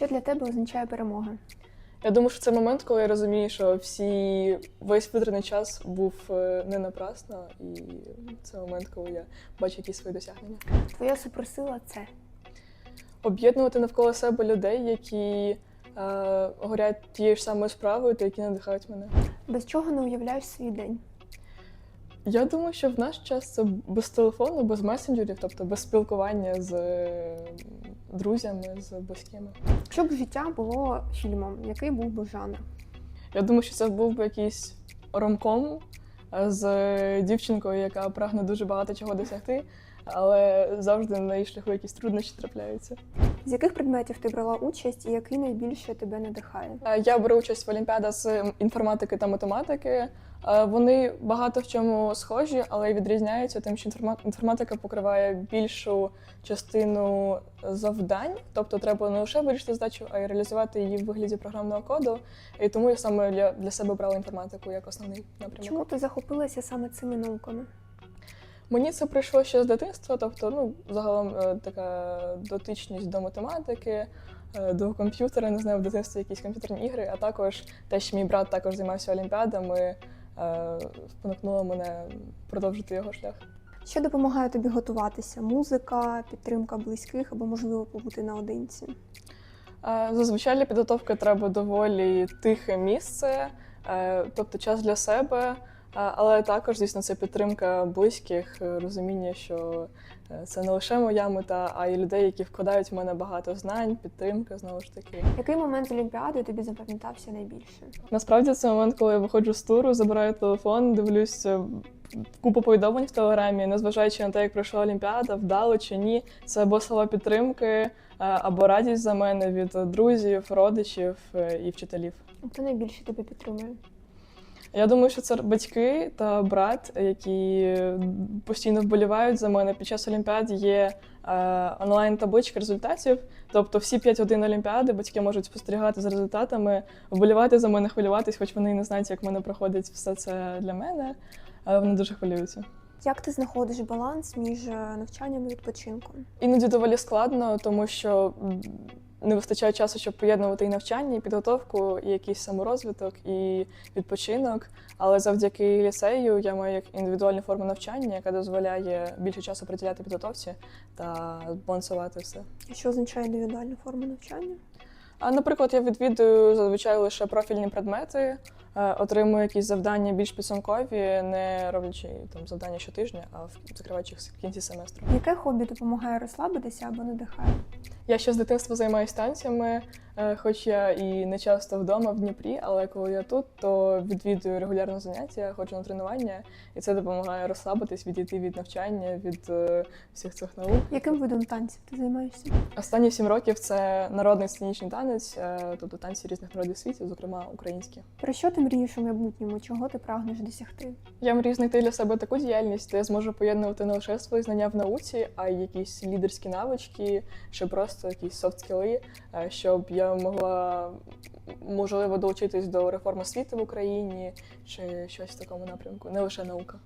Що для тебе означає перемога? Я думаю, що це момент, коли я розумію, що всі весь витратний час був е, не напрасно, і це момент, коли я бачу якісь свої досягнення. Твоя суперсила це Об'єднувати навколо себе людей, які е, горять тією ж самою справою, та які надихають мене. без чого не уявляєш свій день. Я думаю, що в наш час це без телефону, без месенджерів, тобто без спілкування з е, друзями, з близькими. Якщо б життя було фільмом, який був би жанр? Я думаю, що це був би якийсь ромком е, з дівчинкою, яка прагне дуже багато чого досягти, але завжди на її шляху якісь труднощі трапляються. З яких предметів ти брала участь і який найбільше тебе надихає? Е, Я беру участь в олімпіадах з інформатики та математики. Е, Вони багато в чому схожі, але й відрізняються тим, що інформатика покриває більшу частину завдань, тобто треба не лише вирішити задачу, а й реалізувати її в вигляді програмного коду. І тому я саме для, для себе брала інформатику як основний напрямок. Чому ти захопилася саме цими науками? Мені це прийшло ще з дитинства, тобто, ну, загалом е, така дотичність до математики, е, до комп'ютера, не знаю, в дитинстві якісь комп'ютерні ігри, а також те, що мій брат також займався олімпіадами, е, спонукнуло мене продовжити його шлях. Що допомагає тобі готуватися? Музика, підтримка близьких або можливо побути наодинці? Е, Зазвичай для підготовки треба доволі тихе місце, е, тобто час для себе. Але також, звісно, це підтримка близьких, е, розуміння, що е, це не лише моя мета, а й людей, які вкладають в мене багато знань, підтримка знову ж таки. Який момент Олімпіади тобі запам'ятався найбільше? Насправді це момент, коли я виходжу з туру, забираю телефон, дивлюсь е, купу повідомлень в телеграмі, незважаючи на те, як пройшла Олімпіада, вдало чи ні. Це або слова підтримки, або радість за мене від друзів, родичів і вчителів. Хто найбільше тебе підтримує? Я думаю, що це батьки та брат, які постійно вболівають за мене. Під час Олімпіад є е, онлайн-табличка результатів. Тобто всі 5 годин Олімпіади батьки можуть спостерігати за результатами, вболівати за мене, хвилюватись, хоч вони і не знають, як в мене проходить все це для мене, але вони дуже хвилюються. Як ти знаходиш баланс між е, навчанням і відпочинком? Іноді доволі складно, тому що не вистачає часу, щоб поєднувати і навчання, і підготовку, і якийсь саморозвиток, і відпочинок. Але завдяки ліцею я маю як індивідуальну форму навчання, яка дозволяє більше часу приділяти підготовці та балансувати все. Що означає індивідуальна форма навчання? А, наприклад, я відвідую зазвичай лише профільні предмети, е, отримую якісь завдання більш підсумкові, не роблячи там завдання щотижня, а закриваючи їх в кінці семестру. Яке хобі допомагає розслабитися або надихає? Я ще з дитинства займаюся танцями, хоч я і не часто вдома в Дніпрі, але коли я тут, то відвідую регулярно заняття, ходжу на тренування, і це допомагає розслабитись, відійти від навчання, від е, всіх цих наук. Яким видом танців ти займаєшся? Останні сім років це народний сценічний танець, е, тобто танці різних народів світу, зокрема українські. Про що ти мрієш у майбутньому? Чого ти прагнеш досягти? Я мрію знайти для себе таку діяльність, де я зможу поєднувати не лише свої знання в науці, а й якісь лідерські навички, чи просто якісь софт-скіли, е, щоб я могла можливо долучитись до реформи освіти в Україні чи щось в такому напрямку, не лише наука.